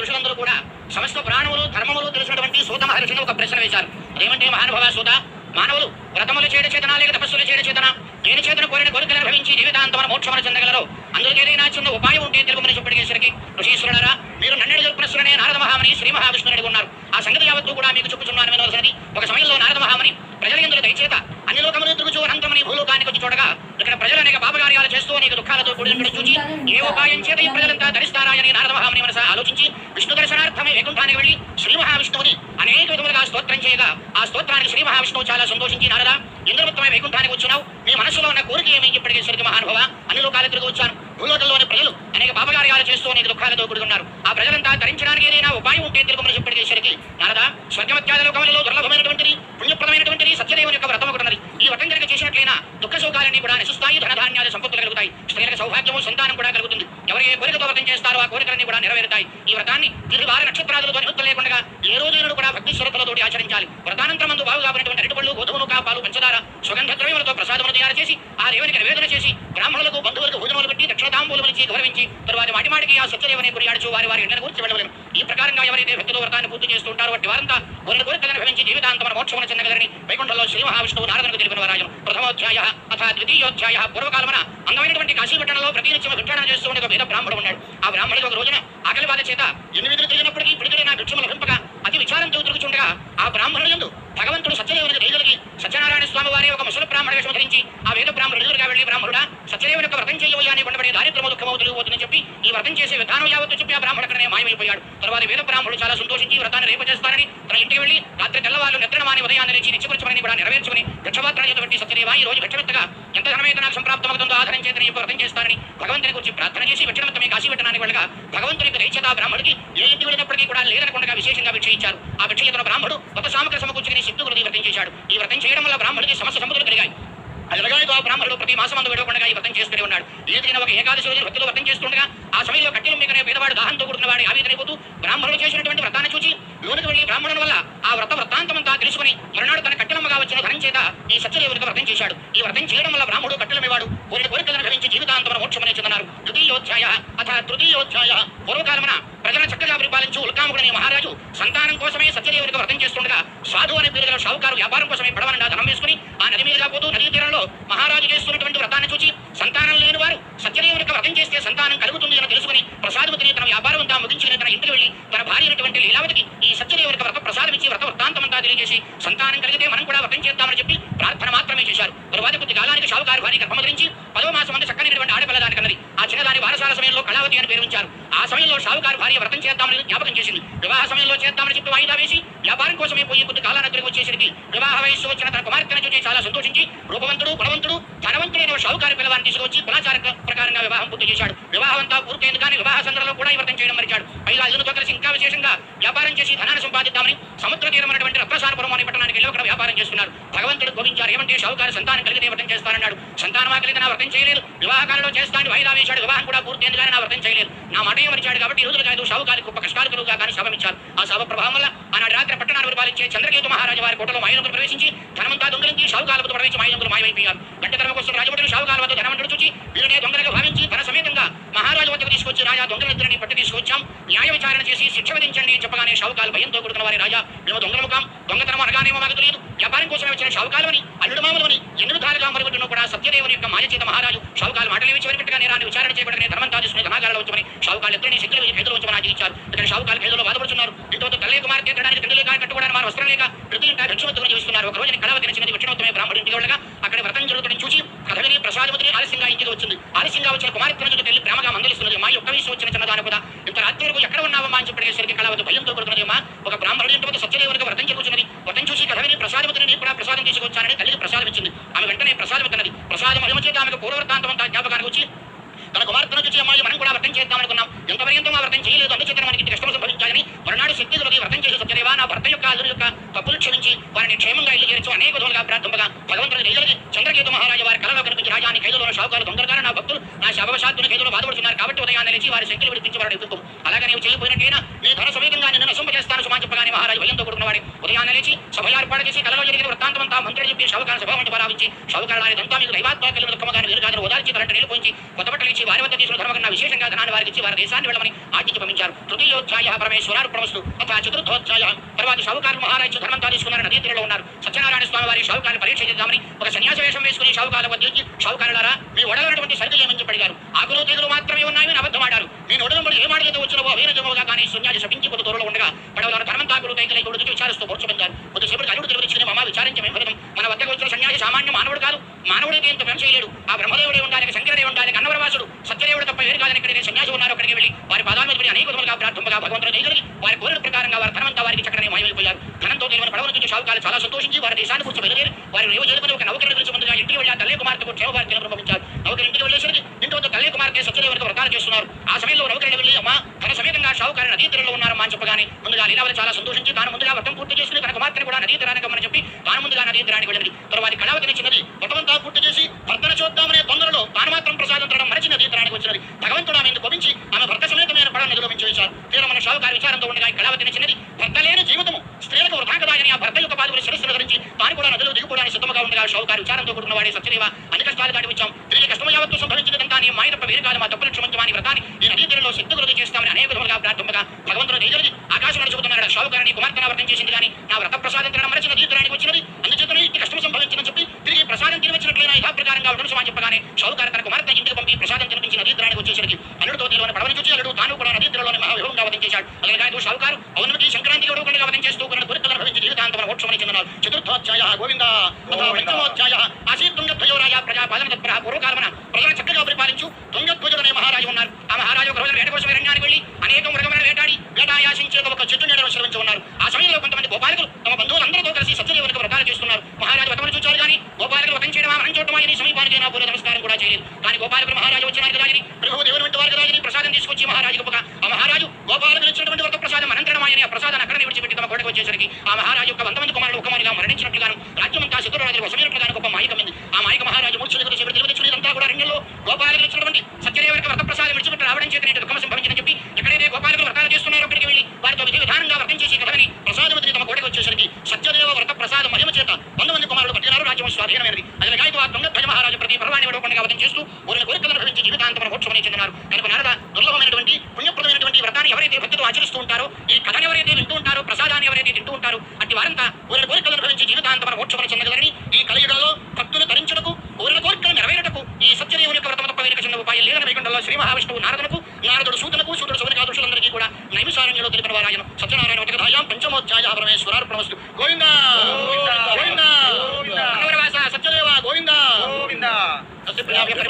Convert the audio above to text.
ఋషులందరూ కూడా సమస్త పురాణములు ధర్మములు తెలిసినటువంటి సూత మహర్షిని ఒక ప్రశ్న వేశారు. అదేమంటే మహానుభవ సూత మానవులు వ్రతములు చేయడ చేతన లేక తపస్సులు చేయడ చేతన? దేని చేతన కోరిన కోరికలను భవించి జీవితాంతమైన మోక్షమును చెందగలరు. అందులో ఏదైనా చిన్న ఉపాయం ఉంటే తెలుగుమని చెప్పడిగేసరికి ఋషీశ్వరుడారా మీరు నారద మహామని శ్రీ మహావిష్ణుని ఉన్నారు. ఆ సంగతి యావత్తు కూడా మీకు చెప్పుచున్నాను వినవలసినది ఒక సమయంలో నారద మహామని ప్రజలందరూ దయచేత అన్ని లోకములు తిరుగుచూ అనంతమని భూలోకానికి వచ్చి చూడగా ఇక్కడ ప్రజలు అనేక పాపకార్యాలు చేస్తూ అనేక దుఃఖాలతో కూడినటువంటి చూచి ఏ ఉపాయం చేత ఈ ప్రజలంతా ధరిస్తారాయని నారద మహామని మనస ఆలోచించి విష్ణు దర్శనార్థమే వైకుంఠానికి వెళ్ళి శ్రీ మహావిష్ణువుని అనేక విధములుగా స్తోత్రం చేయగా ఆ స్తోత్రానికి శ్రీ మహావిష్ణువు చాలా సంతోషించి నారద ఇంద్రవృత్తమై వైకుంఠానికి వచ్చినావు. నీ మనసులో ఉన్న కోరిక ఏమి? చెప్పడికి సరికి మహానుభవ అన్ని లోకాలు తిరిగి వచ్చాను. భూలోకంలోని ప్రజలు అనేక పాపకార్యాలు చేస్తూ అనేక దుఃఖాలతో కూడుకున్నారు. ఆ ప్రజలంతా ధరించడానికి ఏదైనా ఉపాయం ఉంటే తెలుగుమని చెప్పడికేసరికి నారద స్వర్గమత్యాద లోకములలో దుర్లభమైనటువంటిది పుణ్యప్రదమైనటువంటిది సత్యదేవుని యొక్క వ్రతం ఒకటి ఉన్నది. ఈ వ్రతం కనుక చేసినట్లయినా దుఃఖ సుఖాలన్నీ కూడా నశిస్తాయి ధనధాన్యాలు సంపత్తులు కలుగుతాయి. స్త్రీలకు సౌభాగ్యము సంతానం కూడా కలుగుతుంది. ఎవరు ఏ కోరికతో వ్రతం చేస్తారో ఆ కోరికలన్నీ కూడా నెరవేరుతాయి. ఈ వ్రతాన్ని తిరిగి వారి నక్షత్రాలతో నిమిత్తం లేకుండా ఏ రోజైనా కూడా భక్తి శ్రద్ధలతోటి ఆచరించాలి. వ్రతానంతరం మందు బాగు కాబడినటువంటి అరటిపళ్ళు గోధుమను కాపాలు పంచదార సుగంధ ద్రవ్యములతో ప్రసాదములు తయారు చేసి ఆ దేవునికి నివేదన చేసి బ్రాహ్మణులకు బంధువులకు భోజనములు పెట్టి దక్షిణ తాంబూలములు గౌరవించి తరువాత మాటి మాటికి ఆ సత్యదేవుని కొనియాడుచు వారి వారి ఎండను కూర్చి వెళ్ళవలను. ఈ ప్రకారంగా ఎవరైతే భక్తితో వ్రతాన్ని పూర్తి చేస్తుంటారు వాటి వారంతా వరుణ కోరికలను భవించి జీవితాంతమైన మోక్షమున చెందగలని వైకుంఠంలో శ్రీ మహావిష్ణువు నారదనకు తెలిపిన వారాయం ప్రథమోధ్యాయ అథ ద్వితీయోధ్యాయ పూర్వకాలమున అందమైనటువంటి కాశీపట్టణంలో ప్రతినిత్యం భిక్షాటన చేస్తూ ఉండే ఒక వేద బ్రాహ్మణుడు ఉన్నాడు. ఆ బ్రాహ్మణుడు ఒక రోజున ఆకలి బాధ చేత ఎన్ని విధులు తెలియనప్పటికీ పిడికిడి నా భిక్షములు లభింపగా అతి విచారంతో తిరుగుచుండగా ఆ బ్రాహ్మణుడు భగవంతుడు సత్యదేవుని దయగలిగి సత్యనారాయణ స్వామి వారి ఒక ముసలి బ్రాహ్మణ వేషం ధరించి ఆ వేద బ్రాహ్మణుడు ఎదురుగా వెళ్ళి బ్రాహ్మణుడా సత్యదేవుని యొక్క వ్రతం చేయవయ్యా అని కొండబడి దారిద్రమ దుఃఖము తిరిగిపోతుందని చెప్పి ఈ వ్రతం చేసే విధానం యావత్తు చెప్పి ఆ బ్రాహ్మణ అక్కడనే మాయమైపోయాడు. తర్వాత వేద బ్రాహ్మణుడు చాలా సంతోషించి వ్రతాన్ని రేపు చేస్తానని తన ఇంటికి వెళ్ళి రాత్రి తెల్లవాళ్ళు నిద్రమాని ఉదయాన్ని లేచి నిత్యకృత్యమని కూడా నెరవేర్చుకుని భిక్షపాత్ర పెట్టి సత్యదేవ ఈ రోజు భిక్షమెత్తగా ఎంత ధనమైతే నాకు సంప్రాప్తమవుతుందో ఆధారం చేతని ఈ వ్రతం చేస్తానని భగవంతుని గురించి ప్రార్థన చేసి భిక్షమంతమే కాశీ పెట్టడానికి వెళ్ళగా భగవంతునికి దయచేత ఆ బ్రాహ్మణుడికి ఏ ఇంటి వెళ్ళినప్పటికీ కూడా లేదనకుండా విశేషంగా భిక్ష ఇచ్చారు. ఆ భిక్ష ఇతర బ్రాహ్మణుడు ఒక సామగ్రి సమకూర్చుకుని సిద్ధు కొద్ది వ్రతం చేశాడు. ఈ వ్రతం చేయడం వల్ల బ్రాహ్మణుడికి సమస్త సంపదలు కలిగాయి అలాగా ఆ బ్రాహ్మణుడు ప్రతి మాసం అందు విడవకుండా ఈ వ్రతం చేసుకుని ఉన్నాడు. ఏదైనా ఒక ఏకాదశి రోజు భక్తులు వ్రతం చేస్తుండగా ఆ సమయంలో కట్టెలు మీకనే పేదవాడు దాహంతో కూడిన ఆవేదనైపోతూ బ్రాహ్మణుడు చేసినటువంటి వ్రతాన్ని చూసి లోనికి వెళ్ళి బ్రాహ్మణుల వల్ల ఆ వ్రత వ్రతాంతమంతా తెలుసుకుని మరునాడు తన కట్టెలమ్మగా వచ్చిన ధనం చేత ఈ సత్యదేవునికి వ్రతం చేశాడు. ఈ వ్రతం చేయడం వల్ల బ్రాహ్మణుడు కట్టెలమేవాడు కోరిన కోరికలను భరించి జీవితాంతమైన మోక్షమనే చెందన్నారు తృతీయోధ్యాయ అథ తృతీయోధ్యాయ పూర్వకాలమున ప్రజలను చక్కగా పరిపాలించు ఉల్కాముడని మహారాజు సంతానం కోసమే సత్యదేవుడికి వ్రతం చేస్తుండగా సాధు అనే పేరు గల షావుకారు వ్యాపారం కోసమే పడవనండా ధనం వేసుకుని ఆ నది మీద పోతూ నదీ తీరంలో మహారాజు చేస్తున్నటువంటి వ్రతాన్ని చూసి సంతానం లేని వారు సత్యదేవునికి వ్రతం చేస్తే సంతానం కలుగుతుంది అని తెలుసుకుని ప్రసాదవతిని తన వ్యాపారం అంతా ముగించుకుని తన ఇంటికి వెళ్ళి తన భార్య అయినటువంటి లీలావతికి ఈ సత్యదేవునికి వ్రత ప్రసాదం ఇచ్చి వ్రత వృత్తాంతమంతా తెలియజేసి సంతానం కలిగితే మనం కూడా వ్రతం చేద్దామని చెప్పి ప్రార్థన మాత్రమే చేశారు. తరువాత కొద్ది కాలానికి షావుకారు భార్య గర్భం ధరించి పదవ మాసం అంతా పల దాని కన్నది ఆ చిన్నదాని వారసాల సమయంలో కళావతి అని పేరు ఉంచారు. ఆ సమయంలో షావుకారు భార్య వ్రతం చేద్దామని జ్ఞాపకం చేసింది. వివాహ సమయంలో చేద్దామని చెప్పి వాయిదా వేసి వ్యాపారం కోసమే పోయి కొద్ది కాలాన్ని తిరిగి వచ్చేసరికి వివాహ వయస్సు వచ్చిన తన కుమార్తెను చూసి చాలా సంతోషించి రూపవంతుడు గుణవంతుడు ధనవంతుడైన షావుకారు పిల్లవారిని తీసుకొచ్చి కులాచార ప్రకారంగా వివాహం పూర్తి చేశాడు. వివాహం అంతా పూర్తయింది కానీ వివాహ సందర్భంలో కూడా ఈ వ్రతం చేయడం మరిచాడు. పైగా ఇల్లుతో ఇంకా విశేషంగా వ్యాపారం చేసి ధనాన్ని సంపాదిద్దామని సముద్ర తీరమైనటువంటి రత్నసారపురం అనే పట్టణానికి వెళ్ళి అక్కడ వ్యాపారం చేస్తున్నారు. భగవంతుడు గోవించారు ఏమంటే షౌకారు సంతానం కలిగితే వ్రతం చేస్తానన్నాడు. సంతానం కలిగితే నా వ్రతం చేయలేదు. వివాహకాలంలో చేస్తాను వాయిదా వేశాడు. వివాహం కూడా పూర్తయింది కానీ నా వ్రతం చేయలేదు. నా మాట ఏమరిచాడు కాబట్టి రోజులు కాదు షావుకారికి గొప్ప కష్టాలు కలుగుగా కానీ శవం ఆ శవ ప్రభావం వల్ల ఆనాడు రాత్రి పట్టణాన్ని పరిపాలించే చంద్రకేతు మహారాజు వారి కోటలో మహిళలు ప్రవేశించి ధనమంతా దొంగలించి షావుకాలతో ప్రవేశించి మహిళలు మాయమైపోయారు. గంట తరం కోసం రాజభటులు షావుకాల వద్ద ధనవంతుడు చూచి వీళ్ళనే దొంగలుగా భావించి ధన సమేతంగా మహారాజు వద్దకు తీసుకొచ్చి రాజా దొంగలిద్దరిని పట్టి తీసుకొచ్చాం. న్యాయ విచారణ చేసి శిక్ష విధించండి అని చెప్పగానే షావుకాలు భయంతో కూడుకున్న వారి రాజా మేము దొంగలు కాం దొంగతనం అనగానేమో మాకు తెలియదు. వ్యాపారం కోసమే వచ్చిన షావుకాలని అల్లుడు మామలని ఎన్ని ధారగా మరుగుతున్న కూడా సత్యదేవుని యొక్క మాయచేత మహారాజు షావుకాలు మాటలేమి చివరిపెట్టగా నేరాన్ని విచారణ చేయబడగానే ధర్మం తీసుకుని ధనాగారాలు వచ్చమని షావుకాలు ఎత్తుని శక్తులు ఖేదులు వచ్చమని ఆచరించారు ఇక్కడ షావుకాలు ఖేదులో బాధపడుతున్నారు. దీంతో తల్లి కుమార్ తీర్చడానికి తిండి లేక కట్టుకోవడానికి వారు వస్త్రం లేక ప్రతి ఇంట భిక్షమత్తుని జీవిస్తున్నారు. ఒక రోజున కళావతి తెరిచినది విక్షణోత్తమే బ్రాహ్మడు ఇంటికి వెళ్ళగా అక్కడ వ్రతం జరుగుతుందని చూసి కథని ప్రసాదముద్రి ఆలస్యంగా ఇంటికి వచ్చింది. ఆలస్యంగా వచ్చిన కుమార్తెను చూసి తల్లి ప్రేమగా మందలిస్తున్నది. మా యొక్క విషయం వచ్చిన చిన్నదాని కూడా రాత్రి వరకు ఎక్కడ ఉన్నావమ్మా అని చెప్పేసరికి కళావతి భయంతో కొడుతున్నది ఒక బ్రాహ్మణుడి ఇంటి వద్ద సత్యదేవునికి వ్రతం జరుగుతున్నది వ్రతం చూసి కథవిని ప్రసాదముద్రిని నేను కూడా ప్రసాదం తీసుకొచ్చానని తల్లికి ప్రసాదం ఇచ్చింది. ఆమె వెంటనే ప్రసాదం ఇస్తున్నది. ప్రసాదం మహిమ ఆమెకు పూర్వవృత్తాంతం అంతా జ్ఞాపకానికి వచ్చి తన కుమార్తెను చూసి అమ్మాయి మనం కూడా వ్రతం చేద్దామనుకున్నాం. ఎంతవరకు మా వ్రతం చేయలేదు. అందుచేత మనకి ఇంటి మరునాడు శక్తి వ్రతం చేసి సత్యదేవా నా భర్త యొక్క అల్లుడు యొక్క తప్పులు క్షమించి వారిని క్షేమంగా ఇల్లు చేర్చు. అనేక విధులుగా ప్రార్థంపగా భగవంతుడు నిజలకి చంద్రకేతు మహారాజు వారి కళలో కనిపించి రాజాని కైదులో షావుకారు దొంగలుగా నా భక్తులు నా శవశాత్తుని ఖైదులో బాధపడుతున్నారు కాబట్టి ఉదయాన్ని లేచి వారి శక్తులు విడిపించి వారిని ఎదుర్కొం అలాగే నీవు చేయబోయినట్టయినా నీ ధన సమేతంగా నిన్ను నశింపజేస్తాను సుమా చెప్పగానే మహారాజు భయంతో కూడుకున్న వాడి ఉదయాన్నే లేచి సభ ఏర్పాటు చేసి కళలో జరిగిన వృత్తాంతమంతా మంత్రి చెప్పి షావుకార సభ వంటి భావించి షావుకారాన్ని దంతా మీకు దైవాత్మ కలిగిన దుఃఖమగానే వీరు కాదు ఓదార్చి తలంటే నిలిపోయించి కొత్త బట్టలు ఇచ్చి వారి వద్ద తీసుకున్న ధర్మకన్నా విశేషంగా ధనాన్ని వారికి ఇచ్చి వారి దేశాన్ని వెళ్ళమని ఆజ్ఞకి పంపించారు. తృతీయోధ్యాయ పరమే పరమేశ్వరార్పణమస్తు తథా చతుర్థోధ్యాయ తర్వాత షావుకారు మహారాజు ధర్మంతా తీసుకున్నారు. నదీ తీరులో ఉన్నారు. సత్యనారాయణ స్వామి వారి షావుకారిని పరీక్ష చేద్దామని ఒక సన్యాస వేషం వేసుకుని షావుకాల వద్ద షావుకారులారా మీ ఒడలటువంటి సరిగ్గా ఏమని పడిగారు? ఆకులు తెగులు మాత్రమే ఉన్నాయని అబద్ధమాడారు. నేను ఒడలంబడి ఏ మాటలతో వచ్చినవో వీర జమవుగా కానీ సన్యాసి శపించి కొద్ది దూరంలో ఉండగా పడవలను ధర్మంతాకులు తైకలై కొడుకు విచారిస్తూ కూర్చోబెట్టారు కొద్దిసేపటి అల్లుడు తెలివిచ్చిన మమ్మ విచారించి మేము ఫలితం మన వద్దకు వచ్చిన సన్యాసి సామాన్య మానవుడు కాదు. మానవుడికి ఇంత పని చేయలేడు. ఆ బ్రహ్మదేవుడే ఉండాలి శంకరదేవుడు ఉండాలి కన్నవరవాసుడు సత్యదేవుడు తప్ప వేరు కాదని ఎక్కడికి సన్యాసి ఉన్నారు అక్కడికి వెళ్ళి వారి పదాల మీద పడి అనేక విధములుగా ప్రార్థనగా భగవంతుడు దయగలిగి వారి కోరిన ప్రకారంగా వారి ధనమంతా వారికి చక్కని మాయమైపోయారు ధనంతో తెలియని పడవలు చూసి షావుకాలు చాలా సంతోషించి వారి దేశాన్ని కూర్చొని బయలుదేరి వారి రేవు చేరుకుని ఒక నౌకరిని పిలిచి ముందుగా ఇంటికి వెళ్ళి ఆ తల్లి కుమార్తెకు క్షేమ వారికి బ్రహ్మించారు నౌకరి ఇంటికి వెళ్ళేసరికి ఇంటి వద్ద తల్లి కుమార్తె సత్యదేవుడికి చేస్తున్నారు. ఆ సమయంలో రవికరణ వెళ్ళి అమ్మ తన సమేతంగా షావుకారి నదీ తీరంలో ఉన్నారమ్మా అని చెప్పగానే ముందుగా లీలావతి చాలా సంతోషించి తాను ముందుగా వ్రతం పూర్తి చేసుకుని తన కుమార్తెను కూడా నదీ తీరానికి రమ్మని చెప్పి తాను ముందుగా నదీ తీరానికి వెళ్ళింది. తరువాత కళావతిని చిన్నది వ్రతమంతా పూర్తి చేసి భర్తను చూద్దామనే తొందరలో తాను మాత్రం ప్రసాదం తినడం మరచి నదీ తీరానికి వచ్చినది. భగవంతుడు ఆమె ఎందుకు కోపించి ఆమె భర్త సమేతమైన పడవ నదిలో మించి వేశారు తీరమన్న షావుకారి విచారంతో ఉండగా ఈ కళావతిని చిన్నది భర్త లేని జీవితము స్త్రీలకు వృధా కదా అని ఆ భర్త యొక్క పాదుకుని శిరస్సును ధరించి తాను కూడా నదులు దిగుకోవడానికి సిద్ధంగా ఉండగా షౌకారు విచారంతో కూడిన వాడే సత్యదేవ అన్ని కష్టాలు దాటి వచ్చాం తిరిగి కష్టం యావత్తు సంభవించినదంతా నీ మాయ వేరు కాదు. మా తప్పులు క్షమించమని వ్రతాన్ని ఈ నదీ తీరంలో సిద్ధ వృద్ధి చేస్తామని అనేక విధములుగా ప్రార్థనగా భగవంతుడు దయగలిగి ఆకాశం నడుచుకుతున్నాడు షావుకారి నీ కుమార్తె వ్రతం చేసింది కానీ నా వ్రత ప్రసాదం తినడం మరచి నదీ తీరానికి వచ్చినది. అందుచేతనే ఇంటి కష్టం సంభవించిన చెప్పి తిరిగి ప్రసాదం తినవచ్చినట్లయినా యథా ప్రకారంగా ఉండను సుమా చెప్పగానే షావుకారి తన కుమార్తె ఇంటికి పంపి ప్రసాదం తినిపించి నదీ తీరానికి వచ్చేసరికి అల్లుడితో తీరువని పడవని చూసి అల్లుడు తాను కూడా నదీ తీరంలోనే మహావిభవంగా వదం చేశాడు అలాగే కాదు షావుకారు అవునకి సంక్రాంతి గడువు పండుగ వదం చేస్తూ కొన్ని కోరికలు అనుభవించి జీవితాంతం మోక్షమని చెందినారు చతుర్థోధ్యాయ గోవింద తథా పంచమోధ్యాయ ఆసీత్ తుంగధ్వజోరాయ ప్రజా పాలన తత్పర పూర్వకాలమన ప్రజలను చక్కగా పరిపాలించు తుంగధ్వజుడు అనే మహారాజు ఉన్నారు ఆ మహారాజు ఒక రోజున వేట కోసం రంగానికి వెళ్ళి అనేక మృగములను వేటాడి వేటాయాసించే ఒక చెట్టు నీడలో విశ్రమించి ఉన్నారు ఆ సమయంలో కొంతమంది గోపాలకులు తమ బంధువులందరితో కలిసి సత్యదేవునికి వ్రతాలు చేస్తున్నారు మహారాజు వ్రతములు చూచారు కానీ గోపాలకులు వ్రతం చేయడం మనం చూడటం అని సమీపానికి నా పూర్వ నమస్కారం కూడా చేయలేదు కానీ గోపాలకులు మహారాజు వచ్చినారు కదా ప్రభు దేవుని వంటి వారికి రాజని ప్రసాదం తీసుకొచ్చి మహారాజు గొప్పగా ఆ మహారాజు గోపాలకులు ఇచ్చినటువంటి వ్రత ప్రసాదం అనంతరం ఆయన ఆ ప్రసాదాన్ని అక్కడనే విడిచిపెట్టి తమ కోటకు వచ్చేసరికి ఆ మహారాజు యొక్క వంద మంది కుమారులు ఒకమారిగా మరణించినట్లుగాను రాజ్యమంతా శత్రురాజులకు మాయకమైంది ఆ మాయక మహారాజు గోపాలకులు చూడండి సత్యదేవుడికి వ్రత ప్రసాదం విడిచిపెట్టి రావడం చేత నేటి దుఃఖం సంభవించిందని చెప్పి ఎక్కడైతే గోపాలకులు వ్రతాలు చేస్తున్నారో. అక్కడికి వెళ్ళి వారితో విధి విధానంగా వ్రతం చేసి కథని ప్రసాదవతిని తమ కోటకు వచ్చేసరికి సత్యదేవ వ్రత ప్రసాదం మహిమ చేత వంద మంది కుమారుడు పట్టినారు రాజ్యం స్వాధీనమైనది. అది కాదు ఆ దొంగ ధ్వజ మహారాజు ప్రతి పర్వాన్ని విడవకుండా వ్రతం చేస్తూ ఊరిని కోరికలను భవించి జీవితాంతం మోక్షమని చెందినారు. కనుక నారద దుర్లభమైనటువంటి పుణ్యప్రదమైనటువంటి వ్రతాన్ని ఎవరైతే భక్తితో ఆచరిస్తూ ఉంటారో ఈ కథను ఎవరైతే వింటూ ఉంటారో ప్రసాదాన్ని ఎవరైతే తింటూ ఉంటారో అట్టి వారంతా ఊరిని కోరికలను భవించి జీవితాంతం మోక్షమని చెందగలని ఈ కలియుగంలో భక్తులు ధరించడకు ఊరిని కోరికలు ఈ సత్యదేవుని యొక్క వ్రతం తప్ప వేరొక చిన్న ఉపాయం లేదని వైకుంఠంలో శ్రీ మహావిష్ణువు నారదులకు నారదుడు సూతులకు సూతుడు శివునికి ఋషులందరికీ కూడా నైమిసారణ్యంలో తెలిపిన వారాయన సత్యనారాయణ ఒకధాయాం పంచమోధ్యాయ పరమేశ్వరార్పణమస్తు గోవింద! గోవింద! గోవింద! సత్యదేవ! గోవిందా! గోవింద!